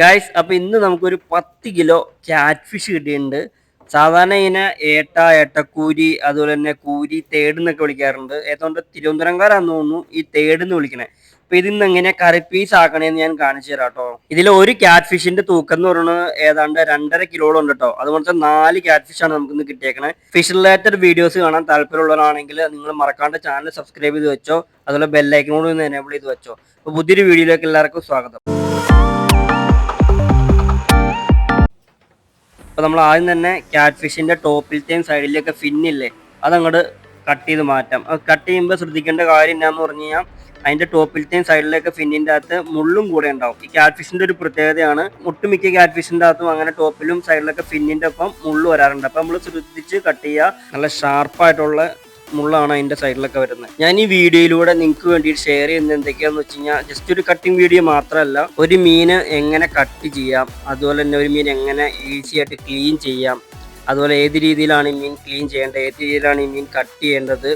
Guys അപ്പോൾ ഇന്ന് നമുക്കൊരു പത്ത് കിലോ ക്യാറ്റ് ഫിഷ് കിട്ടിയിട്ടുണ്ട്. സാധാരണ ഇതിനെ ഏട്ട ഏട്ടക്കൂരി അതുപോലെ തന്നെ കൂരി തേട് എന്നൊക്കെ വിളിക്കാറുണ്ട്. ഏതാണ്ട് തിരുവനന്തപുരംകാരാന്ന് തോന്നുന്നു ഈ തേട് എന്ന് വിളിക്കണേ. അപ്പൊ ഇതിന്ന് എങ്ങനെ കറി പീസ് ആക്കണേന്ന് ഞാൻ കാണിച്ചു തരാം കേട്ടോ. ഇതിൽ ഒരു ക്യാറ്റ് ഫിഷിന്റെ തൂക്കം എന്ന് പറയുന്നത് ഏതാണ്ട് രണ്ടര കിലോളം ഉണ്ട് കേട്ടോ. അതുപോലത്തെ നാല് ക്യാറ്റ് ഫിഷാണ് നമുക്ക് ഇന്ന് കിട്ടിയേക്കണേ. ഫിഷ് റിലേറ്റഡ് വീഡിയോസ് കാണാൻ താല്പര്യമുള്ളവരാണെങ്കിൽ നിങ്ങൾ മറക്കാണ്ട് ചാനൽ സബ്സ്ക്രൈബ് ചെയ്ത് വെച്ചോ. അതുപോലെ ബെല്ലൈക്കനോട് എനേബിൾ ചെയ്ത് വെച്ചോ. അപ്പൊ പുതിയൊരു വീഡിയോയിലേക്ക് എല്ലാവർക്കും സ്വാഗതം. അപ്പോൾ നമ്മൾ ആദ്യം തന്നെ ക്യാറ്റ് ഫിഷിന്റെ ടോപ്പിലത്തെയും സൈഡിലേക്ക് ഫിന്നില്ലേ അതങ്ങോട്ട് കട്ട് ചെയ്ത് മാറ്റാം. അത് കട്ട് ചെയ്യുമ്പോൾ ശ്രദ്ധിക്കേണ്ട കാര്യം എന്താണെന്ന് പറഞ്ഞു കഴിഞ്ഞാൽ അതിന്റെ ടോപ്പിലത്തെയും സൈഡിലൊക്കെ ഫിന്നിന്റെ അകത്ത് മുള്ളും കൂടെ ഉണ്ടാവും. ഈ ക്യാറ്റ് ഫിഷിന്റെ ഒരു പ്രത്യേകതയാണ് ഒട്ടുമിക്ക ക്യാറ്റ് ഫിഷിന്റെ അകത്തും അങ്ങനെ ടോപ്പിലും സൈഡിലൊക്കെ ഫിന്നിന്റെ ഒപ്പം മുള്ളു വരാറുണ്ട്. അപ്പോൾ നമ്മൾ ശ്രദ്ധിച്ച് കട്ട് ചെയ്യുക നല്ല ഷാർപ്പായിട്ടുള്ള മുള്ളാണ് അതിന്റെ സൈഡിലൊക്കെ വരുന്നത്. ഞാൻ ഈ വീഡിയോയിലൂടെ നിങ്ങൾക്ക് വേണ്ടിയിട്ട് ഷെയർ ചെയ്യുന്നത് എന്തൊക്കെയാന്ന് വെച്ച് കഴിഞ്ഞാൽ ജസ്റ്റ് ഒരു കട്ടിങ് വീഡിയോ മാത്രമല്ല ഒരു മീന് എങ്ങനെ കട്ട് ചെയ്യാം അതുപോലെ തന്നെ ഒരു മീൻ എങ്ങനെ ഈസി ആയിട്ട് ക്ലീൻ ചെയ്യാം അതുപോലെ ഏത് രീതിയിലാണ് ഈ മീൻ ക്ലീൻ ചെയ്യേണ്ടത് ഏത് രീതിയിലാണ് ഈ മീൻ കട്ട് ചെയ്യേണ്ടത്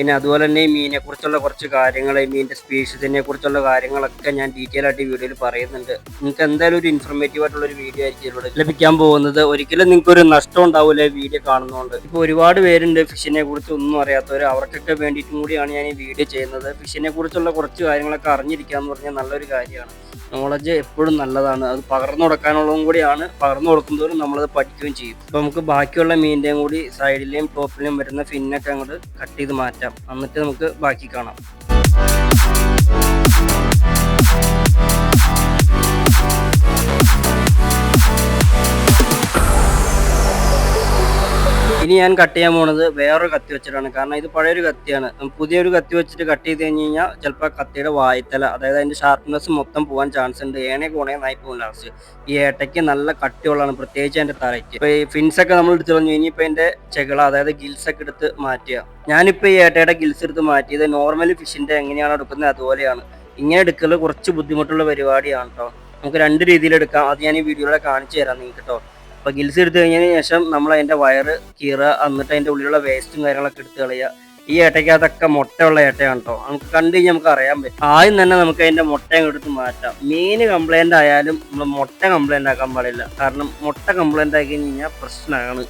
പിന്നെ അതുപോലെ തന്നെ ഈ മീനിനെ കുറിച്ചുള്ള കുറച്ച് കാര്യങ്ങൾ ഈ മീനിന്റെ സ്പീഷീസിനെ കുറിച്ചുള്ള കാര്യങ്ങളൊക്കെ ഞാൻ ഡീറ്റെയിൽ ആയിട്ട് വീഡിയോയിൽ പറയുന്നുണ്ട്. നിങ്ങൾക്ക് എന്തായാലും ഒരു ഇൻഫർമേറ്റീവ് ആയിട്ടുള്ള ഒരു വീഡിയോ ആയിരിക്കും ഇതിലൂടെ ലഭിക്കാൻ പോകുന്നത്. ഒരിക്കലും നിങ്ങൾക്ക് ഒരു നഷ്ടം ഉണ്ടാവില്ല ഈ വീഡിയോ കാണുന്നതുകൊണ്ട്. ഇപ്പോൾ ഒരുപാട് പേരുണ്ട് ഫിഷിനെ കുറിച്ച് ഒന്നും അറിയാത്തവർ അവർക്കൊക്കെ വേണ്ടിയിട്ടും കൂടിയാണ് ഞാൻ ഈ വീഡിയോ ചെയ്യുന്നത്. ഫിഷിനെ കുറിച്ചുള്ള കുറച്ച് കാര്യങ്ങളൊക്കെ അറിഞ്ഞിരിക്കുക എന്ന് പറഞ്ഞാൽ നല്ലൊരു കാര്യമാണ്. നോളജ് എപ്പോഴും നല്ലതാണ്. അത് പകർന്നു കൊടുക്കാനുള്ളതും കൂടിയാണ്. പകർന്നു കൊടുക്കുന്നതോറും നമ്മളത് പഠിക്കുകയും ചെയ്യും. അപ്പോൾ നമുക്ക് ബാക്കിയുള്ള മീനിന്റെയും കൂടി സൈഡിലെയും ടോപ്പിലെയും വരുന്ന ഫിന്നൊക്കെ അങ്ങോട്ട് കട്ട് ചെയ്ത് മാറ്റാം. എന്നിട്ട് നമുക്ക് ബാക്കി കാണാം. ഇനി ഞാൻ കട്ട് ചെയ്യാൻ പോണത് വേറൊരു കത്തി വെച്ചിട്ടാണ്. കാരണം ഇത് പഴയൊരു കത്തിയാണ്. പുതിയൊരു കത്തി വെച്ചിട്ട് കട്ട് ചെയ്ത് കഴിഞ്ഞ് കഴിഞ്ഞാൽ ചിലപ്പോൾ കത്തിയുടെ വായത്തല അതായത് അതിന്റെ ഷാർപ്പ്നെസ് മൊത്തം പോകാൻ ചാൻസ് ഉണ്ട്. ഏണെ കോണേ നായി പോകും ലാസ്റ്റ് ഈ ഏട്ടയ്ക്ക് നല്ല കട്ടിയുള്ളതാണ് പ്രത്യേകിച്ച് അതിന്റെ തലയ്ക്ക്. ഇപ്പോൾ ഈ ഫിൻസ് ഒക്കെ നമ്മൾ എടുത്തു കഴിഞ്ഞു ഇനിയിപ്പോൾ എന്റെ ചെകള അതായത് ഗിൽസ് ഒക്കെ എടുത്ത് മാറ്റുക. ഞാനിപ്പോൾ ഈ ഏട്ടയുടെ ഗിൽസ് എടുത്ത് മാറ്റിയത് നോർമലി ഫിഷിന്റെ എങ്ങനെയാണ് എടുക്കുന്നത് അതുപോലെയാണ്. ഇങ്ങനെ എടുക്കൽ കുറച്ച് ബുദ്ധിമുട്ടുള്ള പരിപാടിയാണ് കേട്ടോ നമുക്ക് രണ്ട് രീതിയിൽ എടുക്കാം. അത് ഞാൻ ഈ വീഡിയോയിലൂടെ കാണിച്ചു തരാം നിങ്ങൾക്ക് കേട്ടോ അപ്പോൾ ഗിൽസ് എടുത്തു കഴിഞ്ഞതിന് ശേഷം നമ്മൾ അതിന്റെ വയറ് കീറുക എന്നിട്ട് അതിന്റെ ഉള്ളിലുള്ള വേസ്റ്റും കാര്യങ്ങളൊക്കെ എടുത്ത് കളയുക. ഈ ഏട്ടയ്ക്കകത്തൊക്കെ മുട്ടയുള്ള ഏട്ടയാണ് കേട്ടോ നമുക്ക് കണ്ടു കഴിഞ്ഞാൽ നമുക്ക് അറിയാൻ പറ്റും. ആദ്യം തന്നെ നമുക്ക് അതിന്റെ മുട്ട എടുത്ത് മാറ്റാം. മീൻ കംപ്ലൈന്റ് ആയാലും നമ്മൾ മുട്ട കംപ്ലൈന്റ് ആക്കാൻ പാടില്ല. കാരണം മുട്ട കംപ്ലൈന്റ് ആക്കി കഴിഞ്ഞാൽ പ്രശ്നമാണ്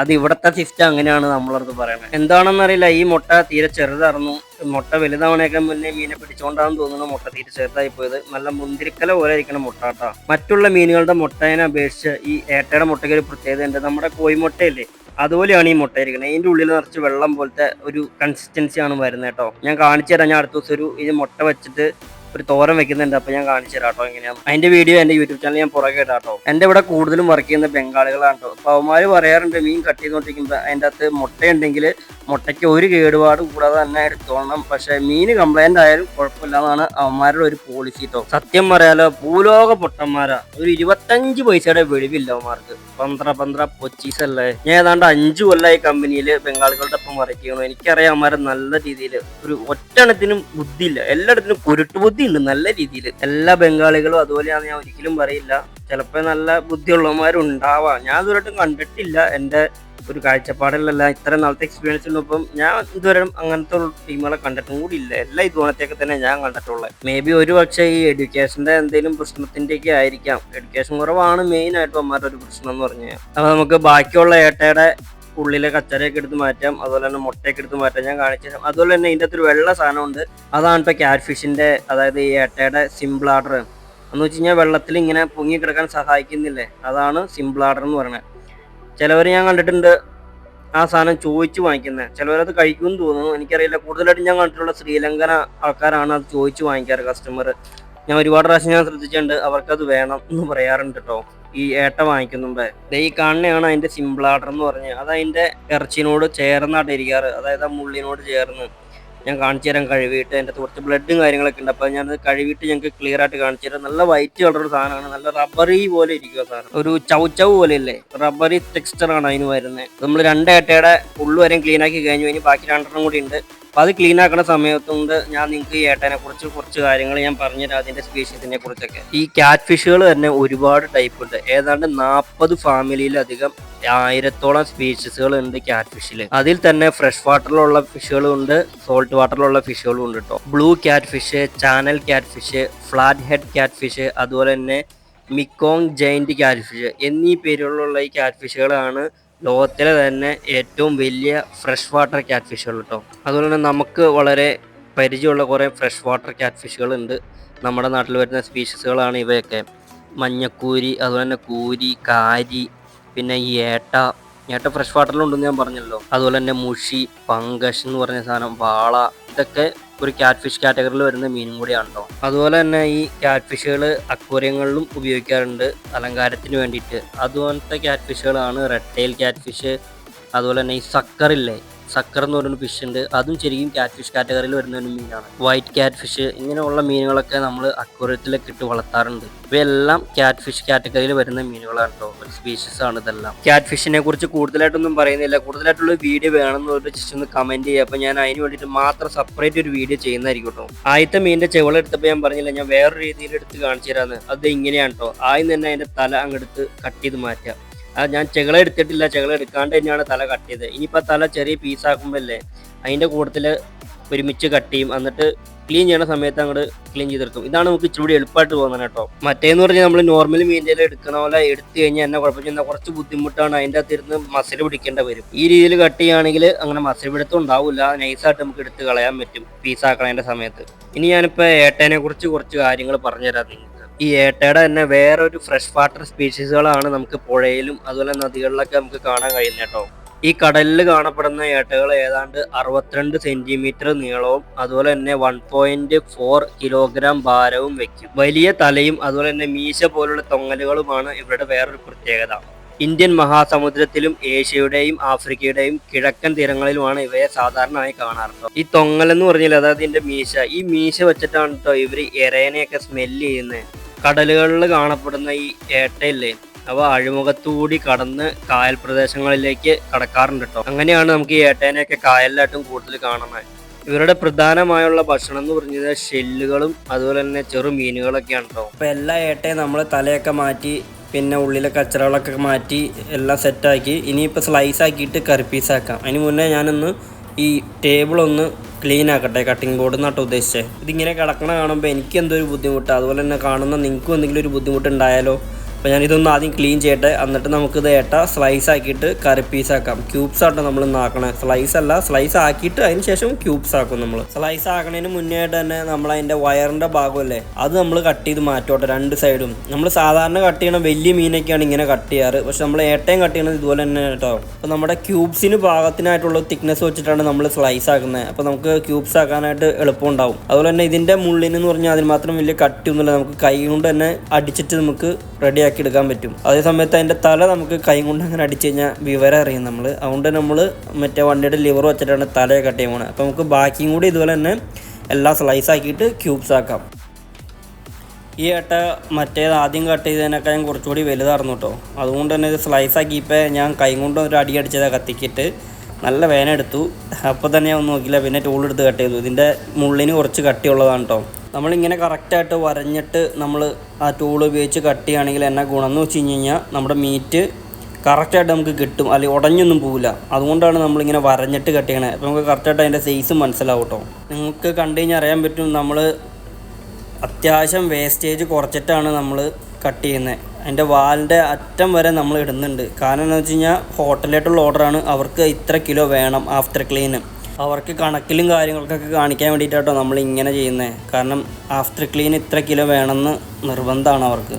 അത് ഇവിടത്തെ സിസ്റ്റം അങ്ങനെയാണ് നമ്മളടുത്ത് പറയുന്നത് എന്താണെന്നറിയില്ല ഈ മുട്ട തീരെ ചെറുതായിരുന്നു. മുട്ട വലുതാവണേക്കാൾ മുന്നേ മീനെ പിടിച്ചോണ്ടാന്ന് തോന്നുന്നു മുട്ട തീരെ ചെറുതായി പോയത്. നല്ല മുന്തിരിക്കല പോലെ ഇരിക്കുന്ന മുട്ട കേട്ടോ. മറ്റുള്ള മീനുകളുടെ മുട്ടേനെ അപേക്ഷിച്ച് ഈ ഏട്ടയുടെ മുട്ടയ്ക്ക് ഒരു പ്രത്യേകത ഉണ്ട് നമ്മുടെ കോഴിമുട്ടയില്ലേ അതുപോലെയാണ് ഈ മുട്ട ഇരിക്കുന്നത് ഇതിന്റെ ഉള്ളിൽ നിറച്ച് വെള്ളം പോലത്തെ ഒരു കൺസിസ്റ്റൻസി ആണ് വരുന്നത് കേട്ടോ. ഞാൻ കാണിച്ചു തരാം. ഞാൻ അടുത്ത ദിവസം ഒരു ഇത് മുട്ട വെച്ചിട്ട് ഒരു തോരൻ വെക്കുന്നുണ്ട്. അപ്പൊ ഞാൻ കാണിച്ചു തരാം കേട്ടോ എങ്ങനെയാണ് അതിന്റെ വീഡിയോ എന്റെ യൂട്യൂബ് ചാനൽ ഞാൻ പുറകെ ഇടാട്ടോ എന്റെ ഇവിടെ കൂടുതലും വർക്ക് ചെയ്യുന്ന ബംഗാളികളാണ് കേട്ടോ. അപ്പൊ അവന്മാര് പറയാറുണ്ട് മീൻ കട്ട് ചെയ്തുകൊണ്ടിരിക്കുമ്പോൾ അതിന്റെ അകത്ത് മുട്ടയുണ്ടെങ്കിൽ മുട്ടയ്ക്ക് ഒരു കേടുപാട് കൂടാതെ തന്നെ എടുത്തോളണം. പക്ഷെ മീൻ കംപ്ലൈന്റ് ആയാലും കുഴപ്പമില്ല എന്നാണ് അവന്മാരുടെ ഒരു പോളിസി കേട്ടോ സത്യം പറയാലോ ഭൂലോക പൊട്ടന്മാരാ. ഒരു ഇരുപത്തഞ്ച് പൈസയുടെ വെളിവില്ല അവന്മാർക്ക്. പന്ത്ര പന്ത്ര പൊച്ചീസ് അല്ലേ? ഞാൻ ഏതാണ്ട് അഞ്ചു കൊല്ലമായി കമ്പനിയിൽ ബംഗാളികളുടെ ഒപ്പം വരയ്ക്കുകയാണ് എനിക്കറിയാം അവന്മാരെ നല്ല രീതിയിൽ ഒരു ഒറ്റണത്തിനും ബുദ്ധിയില്ല. എല്ലായിടത്തിനും കുരുട്ട് ബുദ്ധി ഉണ്ട് നല്ല രീതിയിൽ എല്ലാ ബംഗാളികളും അതുപോലെയാണ് ഞാൻ ഒരിക്കലും പറയില്ല. ചിലപ്പോൾ നല്ല ബുദ്ധിയുള്ളവന്മാരും ഉണ്ടാവാം ഞാൻ ഇതുവരെയായിട്ടും കണ്ടിട്ടില്ല. എന്റെ ഒരു കാഴ്ചപ്പാടിലല്ല ഇത്ര നാളത്തെ എക്സ്പീരിയൻസ് ഉള്ളപ്പം ഞാൻ ഇതുവരെ അങ്ങനത്തെ ടീമുകളെ കണ്ടിട്ടും കൂടി ഇല്ല എല്ലാം ഇതുപോലത്തേക്ക് തന്നെ ഞാൻ കണ്ടിട്ടുള്ളത് മേ ബി ഒരു പക്ഷേ ഈ എഡ്യൂക്കേഷന്റെ എന്തെങ്കിലും പ്രശ്നത്തിന്റെയൊക്കെ ആയിരിക്കാം. എഡ്യൂക്കേഷൻ കുറവാണ് മെയിൻ ആയിട്ട് അമ്മമാരുടെ ഒരു പ്രശ്നം എന്ന് പറഞ്ഞു കഴിഞ്ഞാൽ. അപ്പോൾ നമുക്ക് ബാക്കിയുള്ള ഏട്ടയുടെ ഉള്ളിലെ കച്ചറയൊക്കെ എടുത്ത് മാറ്റാം. അതുപോലെ തന്നെ മുട്ടയൊക്കെ എടുത്ത് മാറ്റാം. ഞാൻ കാണിച്ച അതുപോലെ തന്നെ ഇതിന്റെ അകത്തൊരു വെള്ള സാധനമുണ്ട്. അതാണ് ഇപ്പോൾ ക്യാറ്റ് ഫിഷിന്റെ അതായത് ഈ ഏട്ടയുടെ സിംപിൾ ആർഡർ എന്ന് വെച്ച് കഴിഞ്ഞാൽ വെള്ളത്തിൽ ഇങ്ങനെ പൊങ്ങി കിടക്കാൻ സഹായിക്കുന്നില്ലേ? അതാണ് സിംപിൾ ആർഡർ എന്ന് പറയുന്നത്. ചിലവർ ഞാൻ കണ്ടിട്ടുണ്ട് ആ സാധനം ചോദിച്ചു വാങ്ങിക്കുന്നത് ചിലവരത് കഴിക്കുമെന്ന് തോന്നുന്നു. എനിക്കറിയില്ല. കൂടുതലായിട്ട് ഞാൻ കണ്ടിട്ടുള്ള ശ്രീലങ്കന ആൾക്കാരാണ് അത് ചോദിച്ചു വാങ്ങിക്കാറ് കസ്റ്റമർ ഞാൻ ഒരുപാട് പ്രാവശ്യം ഞാൻ ശ്രദ്ധിച്ചിട്ടുണ്ട്. അവർക്കത് വേണം എന്ന് പറയാറുണ്ട് കേട്ടോ ഈ ഏട്ട വാങ്ങിക്കുന്നുമ്പേ ഈ കാണുന്നതാണ് അതിന്റെ സിമ്പിൾ ആർഡർ എന്ന് പറഞ്ഞത് അത് അതിന്റെ ഇറച്ചിനോട് ചേർന്നായിട്ട് ഇരിക്കാറ്. അതായത് ആ മുള്ളിനോട് ചേർന്ന്. ഞാൻ കാണിച്ചു തരാം കഴുകിയിട്ട്. അതിന്റെ കുറച്ച് ബ്ലഡും കാര്യങ്ങളൊക്കെ ഉണ്ട്. അപ്പോൾ ഞാനത് കഴുകിയിട്ട് ഞങ്ങൾക്ക് ക്ലിയർ ആയിട്ട് കാണിച്ചു തരാം. നല്ല വൈറ്റ് കളർ സാധനമാണ്. നല്ല റബ്ബറി പോലെ ഇരിക്കുക സാധനം. ഒരു ചൗച്ചവ് പോലെ അല്ലേ റബ്ബറി ടെക്സ്ചറാണ് അതിന് വരുന്നത്. നമ്മൾ രണ്ട് ഏട്ടയുടെ ഉള്ളു വരെയും ക്ലീൻ ആക്കി കഴിഞ്ഞു. ഇനി ബാക്കി രണ്ടെണ്ണം കൂടി ഉണ്ട്. അപ്പോൾ അത് ക്ലീൻ ആക്കുന്ന സമയത്തുകൊണ്ട് ഞാൻ നിങ്ങൾക്ക് ഈ ഏട്ടനെ കുറിച്ച് കുറച്ച് കാര്യങ്ങൾ ഞാൻ പറഞ്ഞുതരാം അതിന്റെ സ്പീഷീസിനെ കുറിച്ചൊക്കെ. ഈ ക്യാറ്റ് ഫിഷുകൾ തന്നെ ഒരുപാട് ടൈപ്പ് ഉണ്ട്. ഏതാണ്ട് നാൽപ്പത് ഫാമിലിയിലധികം ആയിരത്തോളം സ്പീഷീസുകൾ ഉണ്ട് ക്യാറ്റ് ഫിഷിൽ അതിൽ തന്നെ ഫ്രഷ് വാട്ടറിലുള്ള ഫിഷുകളും ഉണ്ട് സോൾട്ട് വാട്ടറിലുള്ള ഫിഷുകളും ഉണ്ട് കേട്ടോ blue catfish channel catfish flathead catfish അതുപോലെ തന്നെ മിക്കോങ് ജൈന്റ് ക്യാറ്റ് ഫിഷ് എന്നീ പേരുകളിലുള്ള ഈ ക്യാറ്റ് ഫിഷുകളാണ് ലോകത്തിലെ തന്നെ ഏറ്റവും വലിയ ഫ്രഷ് വാട്ടർ ക്യാറ്റ് ഫിഷുകൾ കേട്ടോ അതുപോലെ തന്നെ നമുക്ക് വളരെ പരിചയമുള്ള കുറേ ഫ്രഷ് വാട്ടർ ക്യാറ്റ് ഫിഷുകളുണ്ട് നമ്മുടെ നാട്ടിൽ വരുന്ന സ്പീഷീസുകളാണ് ഇവയൊക്കെ. മഞ്ഞക്കൂരി അതുപോലെ തന്നെ കൂരി കാരി പിന്നെ ഈ ഏട്ട ഏട്ട ഫ്രഷ് വാട്ടറിലുണ്ടെന്ന് ഞാൻ പറഞ്ഞല്ലോ. അതുപോലെ തന്നെ മുഷി പങ്കഷ് എന്ന് പറഞ്ഞ സാധനം വാള ഇതൊക്കെ ഒരു ക്യാറ്റ് ഫിഷ് കാറ്റഗറിയിൽ വരുന്ന മീനും കൂടിയാണ് കേട്ടോ അതുപോലെ തന്നെ ഈ ക്യാറ്റ് ഫിഷുകൾ അക്വേറിയങ്ങളിലും ഉപയോഗിക്കാറുണ്ട് അലങ്കാരത്തിന് വേണ്ടിയിട്ട്. അതുപോലത്തെ ക്യാറ്റ് ഫിഷുകളാണ് റെഡ് ടെയിൽ ക്യാറ്റ് ഫിഷ് അതുപോലെ തന്നെ ഈ സക്കറില്ലേ സക്കർ എന്ന് പറയുന്ന ഫിഷ് ഉണ്ട്. അതും ശരിക്കും കാറ്റ് ഫിഷ് കാറ്റഗറിയിൽ വരുന്ന ഒരു മീനാണ്. വൈറ്റ് കാറ്റ് ഫിഷ് ഇങ്ങനെയുള്ള മീനുകളൊക്കെ നമ്മൾ അക്വറിയത്തിലൊക്കെ ഇട്ട് വളർത്താറുണ്ട്. ഇവയെല്ലാം കാറ്റ് ഫിഷ് കാറ്റഗറിയിൽ വരുന്ന മീനുകളാണ് കേട്ടോ ഒരു സ്പീഷീസ് ആണ് ഇതെല്ലാം. കാറ്റ് ഫിഷിനെ കുറിച്ച് കൂടുതലായിട്ടൊന്നും പറയുന്നില്ല. കൂടുതലായിട്ടുള്ള വീഡിയോ വേണമെന്ന് പറഞ്ഞിട്ട് ജസ്റ്റ് ഒന്ന് കമന്റ് ചെയ്യുക അപ്പോൾ ഞാൻ അതിന് വേണ്ടിയിട്ട് മാത്രം സെപ്പറേറ്റ് ഒരു വീഡിയോ ചെയ്യുന്നതായിരിക്കും കേട്ടോ ആദ്യത്തെ മീനിന്റെ ചെവള എടുത്തപ്പോൾ ഞാൻ പറഞ്ഞില്ല ഞാൻ വേറൊരു രീതിയിൽ എടുത്ത് കാണിച്ചു തരാന്ന്. അത് ഇങ്ങനെയാണ് കേട്ടോ ആദ്യം തന്നെ അതിന്റെ തല അങ്ങെടുത്ത് കട്ട് ചെയ്ത് മാറ്റുക ഞാൻ ചെകള എടുത്തിട്ടില്ല. ചെകള എടുക്കാണ്ട് തന്നെയാണ് തല കട്ട് ചെയ്തത് ഇനിയിപ്പോൾ തല ചെറിയ പീസാക്കുമ്പോഴല്ലേ അതിന്റെ കൂട്ടത്തിൽ ഒരുമിച്ച് കട്ട് ചെയ്യും. എന്നിട്ട് ക്ലീൻ ചെയ്യണ സമയത്ത് അങ്ങോട്ട് ക്ലീൻ ചെയ്തെടുക്കും ഇതാണ് നമുക്ക് ഇച്ചിരി കൂടി എളുപ്പമായിട്ട് തോന്നുന്നത് കേട്ടോ മറ്റേന്ന് പറഞ്ഞാൽ നമ്മൾ നോർമൽ മീന്റെ എടുക്കുന്ന പോലെ എടുത്തു കഴിഞ്ഞാൽ എന്നെ കുഴപ്പം ചെയ്യുന്ന കുറച്ച് ബുദ്ധിമുട്ടാണ് അതിന്റെ അകത്തിരുന്ന് മസിൽ പിടിക്കേണ്ട വരും. ഈ രീതിയിൽ കട്ട് ചെയ്യുകയാണെങ്കിൽ അങ്ങനെ മസിൽ പിടുത്തം ഉണ്ടാവില്ല നൈസായിട്ട് നമുക്ക് എടുത്ത് കളയാൻ പറ്റും. പീസാക്കണതിന്റെ സമയത്ത്. ഇനി ഞാനിപ്പോൾ ഏട്ടനെ കുറിച്ച് കുറച്ച് കാര്യങ്ങൾ പറഞ്ഞുതരാം നിങ്ങൾക്ക് ഈ ഏട്ടയുടെ തന്നെ വേറൊരു ഫ്രഷ് വാട്ടർ സ്പീഷീസുകളാണ് നമുക്ക് പുഴയിലും അതുപോലെ നദികളിലൊക്കെ നമുക്ക് കാണാൻ കഴിയുന്നത് കേട്ടോ. ഈ കടലിൽ കാണപ്പെടുന്ന ഏട്ടകൾ ഏതാണ്ട് അറുപത്തിരണ്ട് സെന്റിമീറ്റർ നീളവും അതുപോലെ തന്നെ വൺ പോയിന്റ് ഫോർ കിലോഗ്രാം ഭാരവും വെക്കും. വലിയ തലയും അതുപോലെ തന്നെ മീശ പോലുള്ള തൊങ്ങലുകളുമാണ് ഇവരുടെ വേറൊരു പ്രത്യേകത. ഇന്ത്യൻ മഹാസമുദ്രത്തിലും ഏഷ്യയുടെയും ആഫ്രിക്കയുടെയും കിഴക്കൻ തീരങ്ങളിലുമാണ് ഇവയെ സാധാരണയായി കാണാറുള്ളത്. ഈ തൊങ്ങൽ എന്ന് പറഞ്ഞാൽ അതായത് ഇതിന്റെ മീശ. ഈ മീശ വെച്ചിട്ടാണ് കേട്ടോ ഇവർ ഇരയനെയൊക്കെ സ്മെല്ല് ചെയ്യുന്നത് കടലുകളിൽ കാണപ്പെടുന്ന ഈ ഏട്ടയില്ലേ അവ അഴിമുഖത്തുകൂടി കടന്ന് കായൽ പ്രദേശങ്ങളിലേക്ക് കടക്കാറുണ്ട് കേട്ടോ അങ്ങനെയാണ് നമുക്ക് ഈ ഏട്ടേനെയൊക്കെ കായലിലായിട്ടും കൂടുതൽ കാണുന്നത് ഇവരുടെ പ്രധാനമായുള്ള ഭക്ഷണം എന്ന് പറഞ്ഞത് ഷെല്ലുകളും അതുപോലെ തന്നെ ചെറു മീനുകളൊക്കെയാണ് കേട്ടോ അപ്പൊ എല്ലാ ഏട്ടയും നമ്മൾ തലയൊക്കെ മാറ്റി പിന്നെ ഉള്ളിലെ കച്ചറകളൊക്കെ മാറ്റി എല്ലാം സെറ്റാക്കി ഇനിയിപ്പോൾ സ്ലൈസ് ആക്കിയിട്ട് കറി പീസാക്കാം. അതിന് മുന്നേ ഞാനൊന്ന് ഈ ടേബിൾ ഒന്ന് ക്ലീൻ ആക്കട്ടെ കട്ടിംഗ് ബോർഡ് എന്നാട്ടോ ഉദ്ദേശിച്ചത് ഇതിങ്ങനെ കിടക്കണ കാണുമ്പോൾ എനിക്ക് എന്തോ ഒരു ബുദ്ധിമുട്ട്? അതുപോലെ തന്നെ കാണുന്ന നിങ്ങൾക്കും എന്തെങ്കിലും ഒരു ബുദ്ധിമുട്ടുണ്ടായാലോ? അപ്പോൾ ഞാൻ ഇതൊന്ന് ആദ്യം ക്ലീൻ ചെയ്യട്ടെ. എന്നിട്ട് നമുക്കിത് ഏട്ട സ്ലൈസ് ആക്കിയിട്ട് കറി പീസ് ആക്കാം. ക്യൂബ്സ് ആട്ടോ നമ്മൾ ഇന്ന് ആക്കണേ സ്ലൈസ് അല്ല സ്ലൈസ് ആക്കിയിട്ട് അതിന് ശേഷം ക്യൂബ്സ് ആക്കും നമ്മൾ സ്ലൈസ് ആക്കണതിന് മുന്നേ ആയിട്ട് തന്നെ നമ്മൾ അതിന്റെ വയറിന്റെ ഭാഗമല്ലേ അത് നമ്മൾ കട്ട് ചെയ്ത് മാറ്റോട്ടെ രണ്ട് സൈഡും നമ്മൾ സാധാരണ കട്ട് ചെയ്യണ വലിയ മീനൊക്കെയാണ് ഇങ്ങനെ കട്ട് ചെയ്യാറ്. പക്ഷെ നമ്മൾ ഏട്ടയും കട്ട് ചെയ്യണത് ഇതുപോലെ തന്നെ കേട്ടോ. അപ്പോൾ നമ്മുടെ ക്യൂബ്സിന് ഭാഗത്തിനായിട്ടുള്ള തിക്നെസ് വെച്ചിട്ടാണ് നമ്മൾ സ്ലൈസ് ആക്കുന്നത് അപ്പോൾ നമുക്ക് ക്യൂബ്സ് ആക്കാനായിട്ട് എളുപ്പം എളുപ്പമുണ്ടാവും. അതുപോലെ തന്നെ ഇതിന്റെ മുള്ളിന് എന്ന് പറഞ്ഞാൽ അതിന് മാത്രം വലിയ കട്ടിയൊന്നുമില്ല നമുക്ക് കൈ കൊണ്ട് തന്നെ അടിച്ചിട്ട് നമുക്ക് റെഡിയാക്കി എടുക്കാൻ പറ്റും അതേ സമയത്ത് അതിന്റെ തല നമുക്ക് കൈ കൊണ്ട് അങ്ങനെ അടിച്ചു കഴിഞ്ഞാൽ വിവരം അറിയും നമ്മൾ അതുകൊണ്ട് നമ്മൾ മറ്റേ വണ്ടിയുടെ ലിവർ വെച്ചിട്ടാണ് തലയെ കട്ട് ചെയ്യാൻ പോകുന്നത് അപ്പോൾ നമുക്ക് ബാക്കിയും കൂടി ഇതുപോലെ തന്നെ എല്ലാം സ്ലൈസ് ആക്കിയിട്ട് ക്യൂബ്സ് ആക്കാം ഈ ഏട്ട മറ്റേത് ആദ്യം കട്ട് ചെയ്തതിനേക്കാളും കുറച്ചുകൂടി വലുതായിരുന്നു കേട്ടോ അതുകൊണ്ട് തന്നെ ഇത് സ്ലൈസ് ആക്കിയപ്പോൾ ഞാൻ കൈ കൊണ്ട് ഒരു അടി അടിച്ചതാണ് കത്തിക്കിട്ട് നല്ല വേന എടുത്തു അപ്പോൾ തന്നെ ഞാൻ ഒന്നും നോക്കില്ല പിന്നെ ടൂൾ എടുത്ത് കട്ട് ചെയ്തു ഇതിന്റെ മുള്ളിന് കുറച്ച് കട്ടിയുള്ളതാണ് കേട്ടോ നമ്മളിങ്ങനെ കറക്റ്റായിട്ട് വരഞ്ഞിട്ട് നമ്മൾ ആ ടൂൾ ഉപയോഗിച്ച് കട്ട് ചെയ്യുകയാണെങ്കിൽ എന്നാ എന്ന് വെച്ച് കഴിഞ്ഞ് കഴിഞ്ഞാൽ നമ്മുടെ മീറ്റ് കറക്റ്റായിട്ട് നമുക്ക് കിട്ടും. അല്ലെങ്കിൽ ഉടഞ്ഞൊന്നും പോവില്ല. അതുകൊണ്ടാണ് നമ്മളിങ്ങനെ വരഞ്ഞിട്ട് കട്ട് ചെയ്യണത് അപ്പോൾ നമുക്ക് കറക്റ്റായിട്ട് അതിന്റെ സൈസ് മനസ്സിലാവും കേട്ടോ നിങ്ങൾക്ക് കണ്ടു കഴിഞ്ഞാൽ അറിയാൻ പറ്റും നമ്മൾ അത്യാവശ്യം വേസ്റ്റേജ് കുറച്ചിട്ടാണ് നമ്മൾ കട്ട് ചെയ്യുന്നത് അതിന്റെ വാലിന്റെ അറ്റം വരെ നമ്മൾ ഇടുന്നുണ്ട്. കാരണം എന്താണെന്ന് വെച്ച് കഴിഞ്ഞാൽ ഹോട്ടലിലായിട്ടുള്ള ഓർഡറാണ് അവർക്ക് ഇത്ര കിലോ വേണം ആഫ്റ്റർ ക്ലീന് അവർക്ക് കണക്കിലും കാര്യങ്ങൾക്കൊക്കെ കാണിക്കാൻ വേണ്ടിയിട്ടാട്ടോ നമ്മൾ ഇങ്ങനെ ചെയ്യുന്നത് കാരണം ആഫ്റ്റർ ക്ലീൻ ഇത്ര കിലോ വേണമെന്ന് നിർബന്ധമാണ് അവർക്ക്.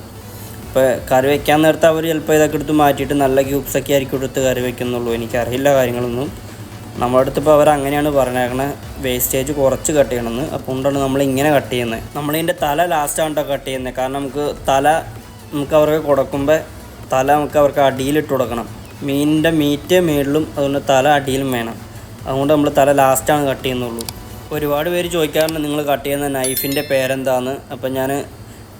ഇപ്പോൾ കറി വയ്ക്കാൻ നേരത്തെ അവർ ചിലപ്പോൾ ഇതൊക്കെ എടുത്ത് മാറ്റിയിട്ട് നല്ല ക്യൂബ്സൊക്കെ ആയിരിക്കും എടുത്ത് കറി വയ്ക്കുന്നുള്ളൂ എനിക്കറിയില്ല കാര്യങ്ങളൊന്നും. നമ്മുടെ അടുത്ത് ഇപ്പോൾ അവർ അങ്ങനെയാണ് പറഞ്ഞേക്കണേ. വേസ്റ്റേജ് കുറച്ച് കട്ട് ചെയ്യണമെന്ന്. അപ്പോൾ കൊണ്ടാണ് നമ്മൾ ഇങ്ങനെ കട്ട് ചെയ്യുന്നത് നമ്മളിതിന്റെ തല ലാസ്റ്റാണ് കേട്ടോ കട്ട് ചെയ്യുന്നത് കാരണം നമുക്ക് തല നമുക്ക് അവർക്ക് കൊടുക്കുമ്പോൾ തല നമുക്ക് അവർക്ക് അടിയിലിട്ട് കൊടുക്കണം. മീനിന്റെ മീറ്റ് മേളിലും അതുകൊണ്ട് തല അടിയിലും വേണം. അതുകൊണ്ട് നമ്മൾ തല ലാസ്റ്റാണ് കട്ട് ചെയ്യുന്നുള്ളൂ. ഒരുപാട് പേര് ചോദിക്കാറുണ്ട് നിങ്ങൾ കട്ട് ചെയ്യുന്ന നൈഫിന്റെ പേരെന്താന്ന്. അപ്പം ഞാൻ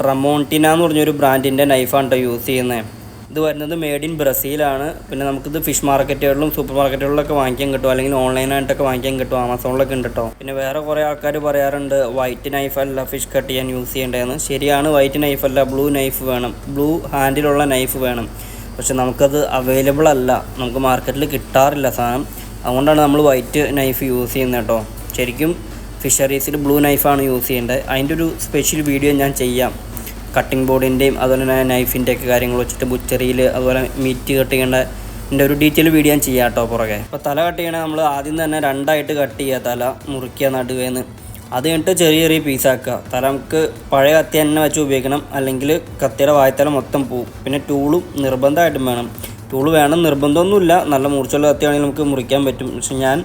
ട്രമോണ്ടിന എന്ന് പറഞ്ഞൊരു ബ്രാൻഡിന്റെ നൈഫാണ് കേട്ടോ യൂസ് ചെയ്യുന്നത് ഇത് വരുന്നത് മെയ്ഡ് ഇൻ ബ്രസീലാണ് പിന്നെ നമുക്കിത് ഫിഷ് മാർക്കറ്റുകളിലും സൂപ്പർ മാർക്കറ്റുകളിലൊക്കെ വാങ്ങിക്കാൻ കിട്ടും. അല്ലെങ്കിൽ ഓൺലൈനായിട്ടൊക്കെ വാങ്ങിക്കാൻ കിട്ടും. ആമസോണിലൊക്കെ ഉണ്ട് കേട്ടോ പിന്നെ വേറെ കുറേ ആൾക്കാർ പറയാറുണ്ട് വൈറ്റ് നൈഫ് അല്ല ഫിഷ് കട്ട് ചെയ്യാൻ യൂസ് ചെയ്യേണ്ടതെന്ന് ശരിയാണ് വൈറ്റ് നൈഫ് അല്ല ബ്ലൂ നൈഫ് വേണം. ബ്ലൂ ഹാൻഡിലുള്ള നൈഫ് വേണം. പക്ഷെ നമുക്കത് അവൈലബിൾ അല്ല. നമുക്ക് മാർക്കറ്റിൽ കിട്ടാറില്ല സാധനം. അതുകൊണ്ടാണ് നമ്മൾ വൈറ്റ് നൈഫ് യൂസ് ചെയ്യുന്നത് കേട്ടോ. ശരിക്കും ഫിഷറീസിൽ ബ്ലൂ നൈഫാണ് യൂസ് ചെയ്യേണ്ടത്. അതിന്റെ ഒരു സ്പെഷ്യൽ വീഡിയോ ഞാൻ ചെയ്യാം. കട്ടിംഗ് ബോർഡിന്റെയും അതുപോലെ തന്നെ നൈഫിന്റെ ഒക്കെ കാര്യങ്ങൾ വെച്ചിട്ട് ബുച്ചറിയിൽ അതുപോലെ മീറ്റ് കട്ട് ചെയ്യേണ്ട എന്റെ ഒരു ഡീറ്റെയിൽ വീഡിയോ ഞാൻ ചെയ്യാം കേട്ടോ പുറകെ. അപ്പോൾ തല കട്ട് ചെയ്യണേ നമ്മൾ ആദ്യം തന്നെ രണ്ടായിട്ട് കട്ട് ചെയ്യുക. തല മുറിക്കുക നടുവേന്ന് അത് കഴിഞ്ഞിട്ട് ചെറിയ ചെറിയ പീസാക്കുക തല നമുക്ക് പഴയ കത്തി തന്നെ വെച്ച് ഉപയോഗിക്കണം. അല്ലെങ്കിൽ കത്തിയുടെ വായത്തല മൊത്തം പോവും. പിന്നെ ടൂളും നിർബന്ധമായിട്ടും വേണം. ടൂൾ വേണം നിർബന്ധമൊന്നുമില്ല. നല്ല മൂർച്ചയുള്ള കത്തിയാണെങ്കിൽ നമുക്ക് മുറിക്കാൻ പറ്റും. പക്ഷെ ഞാൻ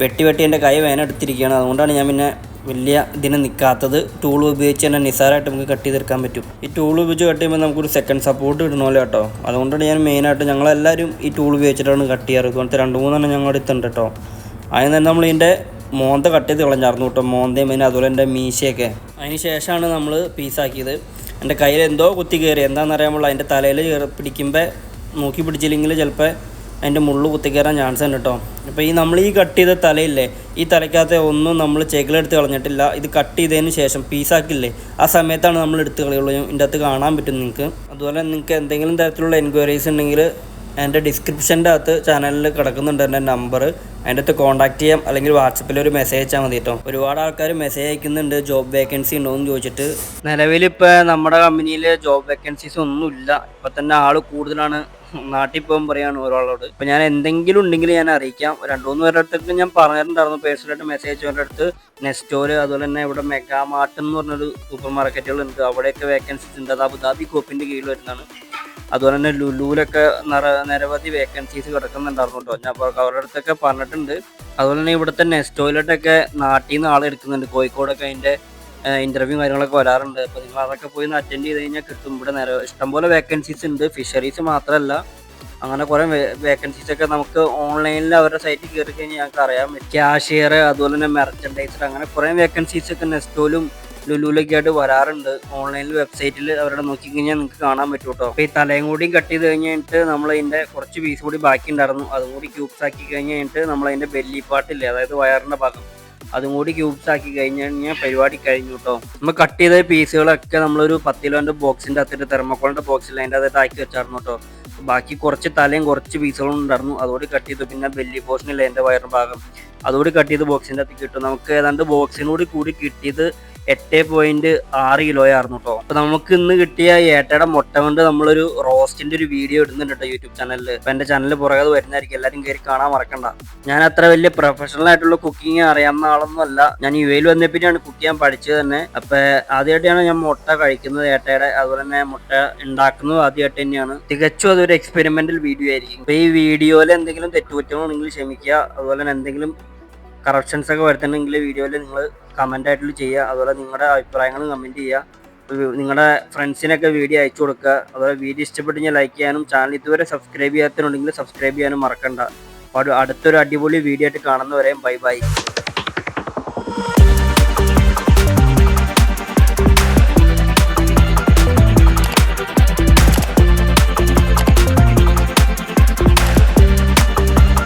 വെട്ടി വെട്ടി എന്റെ കൈ വേന എടുത്തിരിക്കുകയാണ്. അതുകൊണ്ടാണ് ഞാൻ പിന്നെ വലിയ ഇതിന് നിൽക്കാത്തത്. ടൂൾ ഉപയോഗിച്ച് തന്നെ നിസ്സാരമായിട്ട് നമുക്ക് കട്ട് ചെയ്തെടുക്കാൻ പറ്റും. ഈ ടൂൾ ഉപയോഗിച്ച് കട്ട് ചെയ്യുമ്പോൾ നമുക്കൊരു സെക്കൻഡ് സപ്പോർട്ട് കിട്ടണമല്ലോ കേട്ടോ. അതുകൊണ്ടാണ് ഞാൻ മെയിനായിട്ട് ഞങ്ങളെല്ലാവരും ഈ ടൂൾ ഉപയോഗിച്ചിട്ടാണ് കട്ട് ചെയ്യാറ്. ഇതുപോലത്തെ രണ്ട് മൂന്നെണ്ണം ഞങ്ങളുടെ അടുത്തുണ്ട് കേട്ടോ. അതിന് തന്നെ നമ്മൾ ഇതിന്റെ മോന്ത കട്ട് ചെയ്ത് കളഞ്ഞായിരുന്നു കേട്ടോ. മോന്തയും പിന്നെ അതുപോലെ എന്റെ മീശയൊക്കെ. അതിന് ശേഷമാണ് നമ്മൾ പീസാക്കിയത് എന്റെ കയ്യിൽ എന്തോ കുത്തി കയറി. എന്താണെന്ന് അറിയാമുള്ള അതിന്റെ തലയിൽ പിടിക്കുമ്പോൾ നോക്കി പിടിച്ചില്ലെങ്കിൽ ചിലപ്പോൾ അതിന്റെ മുള്ളു കുത്തിക്കയറാൻ ചാൻസ് ഉണ്ട് കേട്ടോ അപ്പോൾ ഈ നമ്മൾ ഈ കട്ട് ചെയ്ത തലയില്ലേ ഈ തലയ്ക്കകത്ത് ഒന്നും നമ്മൾ ചെകിലെടുത്ത് കളഞ്ഞിട്ടില്ല. ഇത് കട്ട് ചെയ്തതിന് ശേഷം പീസാക്കില്ലേ ആ സമയത്താണ് നമ്മൾ എടുത്ത് കളയുള്ളൂ. ഇതിന്റെ അകത്ത് കാണാൻ പറ്റും നിങ്ങൾക്ക് അതുപോലെ നിങ്ങൾക്ക് എന്തെങ്കിലും തരത്തിലുള്ള എൻക്വയറീസ് ഉണ്ടെങ്കിൽ എന്റെ ഡിസ്ക്രിപ്ഷന്റെ അകത്ത് ചാനലിൽ കിടക്കുന്നുണ്ട് എന്റെ നമ്പർ അതിന്റെ അകത്ത് കോൺടാക്ട് ചെയ്യാം അല്ലെങ്കിൽ വാട്സപ്പിൽ ഒരു മെസ്സേജ് അയച്ചാൽ മതി കേട്ടോ ഒരുപാട് ആൾക്കാർ മെസ്സേജ് അയക്കുന്നുണ്ട് ജോബ് വേക്കൻസി ഉണ്ടോ എന്ന് ചോദിച്ചിട്ട്. നിലവിൽ ഇപ്പോൾ നമ്മുടെ കമ്പനിയിൽ ജോബ് വേക്കൻസീസ് ഒന്നും ഇല്ല ഇപ്പം തന്നെ ആൾ കൂടുതലാണ്. നാട്ടിൽ പോകാൻ പറയാണ് ഒരാളോട്. ഇപ്പം ഞാൻ എന്തെങ്കിലും ഉണ്ടെങ്കിൽ ഞാൻ അറിയിക്കാം. രണ്ട് മൂന്ന് പേരുടെ അടുത്തേക്ക് ഞാൻ പറഞ്ഞിട്ടുണ്ടായിരുന്നു. പേഴ്സണലായിട്ട് മെസ്സേജ് അയച്ചവരുടെ അടുത്ത്. നെസ്റ്റോര് അതുപോലെ തന്നെ ഇവിടെ മെഗാ മാർട്ട് എന്ന് പറഞ്ഞൊരു സൂപ്പർ മാർക്കറ്റുകളുണ്ട് അവിടെയൊക്കെ വേക്കൻസീസ് ഉണ്ട്. അത് അബുദാബി കോപ്പിന്റെ കീഴിൽ വരുന്നതാണ്. അതുപോലെ തന്നെ ലുലുവിലൊക്കെ നിറ നിരവധി വേക്കൻസീസ് കിടക്കുന്നുണ്ടായിരുന്നു കേട്ടോ. ഞാൻ അവരുടെ അടുത്തൊക്കെ പറഞ്ഞിട്ടുണ്ട്. അതുപോലെ തന്നെ ഇവിടുത്തെ നെസ്റ്റോയിലോട്ടൊക്കെ നാട്ടിൽ നിന്ന് ആളെ എടുക്കുന്നുണ്ട്. കോഴിക്കോടൊക്കെ അതിന്റെ ഇന്റർവ്യൂ കാര്യങ്ങളൊക്കെ വരാറുണ്ട്. അപ്പോൾ നിങ്ങൾ അതൊക്കെ പോയി ഒന്ന് അറ്റൻഡ് ചെയ്ത് കഴിഞ്ഞാൽ കിട്ടും. ഇവിടെ നിര ഇഷ്ടംപോലെ വേക്കൻസീസ് ഉണ്ട്. ഫിഷറീസ് മാത്രമല്ല അങ്ങനെ കുറേ വേക്കൻസീസ് ഒക്കെ നമുക്ക് ഓൺലൈനിൽ അവരുടെ സൈറ്റിൽ കയറി കഴിഞ്ഞാൽ ഞങ്ങൾക്ക് അറിയാം. ക്യാഷിയർ അതുപോലെ തന്നെ മെർച്ചൻഡൈസർ അങ്ങനെ കുറേ വേക്കൻസീസ് ഒക്കെ നെസ്റ്റോയിലും ലുലുവിലൊക്കെ ആയിട്ട് വരാറുണ്ട് ഓൺലൈനിൽ വെബ്സൈറ്റിൽ അവരുടെ നോക്കി കഴിഞ്ഞാൽ നിങ്ങൾക്ക് കാണാൻ പറ്റും കേട്ടോ അപ്പോൾ ഈ തലയും കൂടിയും കട്ട് ചെയ്ത് കഴിഞ്ഞിട്ട് നമ്മൾ അതിന്റെ കുറച്ച് പീസ് കൂടി ബാക്കി ഉണ്ടായിരുന്നു. അതും കൂടി ക്യൂബ്സ് ആക്കി കഴിഞ്ഞിട്ട് നമ്മൾ അതിന്റെ ബെല്ലി പാർട്ടില്ലേ അതായത് വയറിന്റെ ഭാഗം അതും കൂടി ക്യൂബ്സ് ആക്കി കഴിഞ്ഞ് കഴിഞ്ഞാൽ പരിപാടി കഴിഞ്ഞു കേട്ടോ നമ്മൾ കട്ട് ചെയ്ത പീസുകളൊക്കെ നമ്മളൊരു പത്ത് കിലോന്റെ ബോക്സിന്റെ അകത്തിട്ട് തെർമക്കോളിന്റെ ബോക്സിൽ അതിന്റെ അകത്ത് ആക്കി വെച്ചായിരുന്നു കേട്ടോ ബാക്കി കുറച്ച് തലയും കുറച്ച് പീസുകളും ഉണ്ടായിരുന്നു. അതോടെ കട്ട് ചെയ്തു. പിന്നെ ബെല്ലി പോർഷനില്ല എന്റെ വയറിന്റെ ഭാഗം. അതോടെ കട്ട് ചെയ്ത് ബോക്സിന്റെ അകത്ത് കിട്ടും നമുക്ക് ഏതാണ്ട് ബോക്സിനോട് കൂടി കിട്ടിയത് എട്ട് പോയിന്റ് ആറ് കിലോ ആയിരുന്നു കേട്ടോ അപ്പൊ നമുക്ക് ഇന്ന് കിട്ടിയ ഏട്ടയുടെ മുട്ട കൊണ്ട് നമ്മളൊരു റോസ്റ്റിന്റെ ഒരു വീഡിയോ ഇടുന്നുണ്ട് കേട്ടോ യൂട്യൂബ് ചാനലിൽ അപ്പൊ എന്റെ ചാനലിൽ പുറകെ വരുന്നതായിരിക്കും. എല്ലാവരും കയറി കാണാൻ മറക്കണ്ട. ഞാൻ അത്ര വലിയ പ്രൊഫഷണൽ ആയിട്ടുള്ള കുക്കിംഗ് അറിയാവുന്ന ആളൊന്നും അല്ല. ഞാൻ യു എയിൽ വന്നപ്പോഴാണ് കുക്ക് ചെയ്യാൻ പഠിച്ചത് തന്നെ. അപ്പൊ ആദ്യമായിട്ടാണ് ഞാൻ മുട്ട കഴിക്കുന്നത് ഏട്ടയുടെ. അതുപോലെ തന്നെ മുട്ട ഉണ്ടാക്കുന്നത് ആദ്യമായിട്ട് തന്നെയാണ്. തികച്ചും അതൊരു എക്സ്പെരിമെന്റൽ വീഡിയോ ആയിരിക്കും. അപ്പൊ ഈ വീഡിയോയിൽ എന്തെങ്കിലും തെറ്റുകുറ്റമാണെങ്കിൽ ക്ഷമിക്കുക. അതുപോലെ തന്നെ എന്തെങ്കിലും കറക്ഷൻസ് ഒക്കെ വരുത്തുന്നുണ്ടെങ്കിൽ വീഡിയോയിൽ നിങ്ങൾ കമന്റ് ആയിട്ട് ചെയ്യുക. അതുപോലെ നിങ്ങളുടെ അഭിപ്രായങ്ങൾ കമന്റ് ചെയ്യുക. നിങ്ങളുടെ ഫ്രണ്ട്സിനൊക്കെ വീഡിയോ അയച്ചു കൊടുക്കുക. അതുപോലെ വീഡിയോ ഇഷ്ടപ്പെട്ട് ഞാൻ ലൈക്ക് ചെയ്യാനും ചാനൽ ഇതുവരെ സബ്സ്ക്രൈബ് ചെയ്യാത്തതുണ്ടെങ്കിൽ സബ്സ്ക്രൈബ് ചെയ്യാനും മറക്കണ്ട. അപ്പോൾ അടുത്തൊരു അടിപൊളി വീഡിയോ ആയിട്ട് കാണുന്നവരെയും ബൈ ബൈ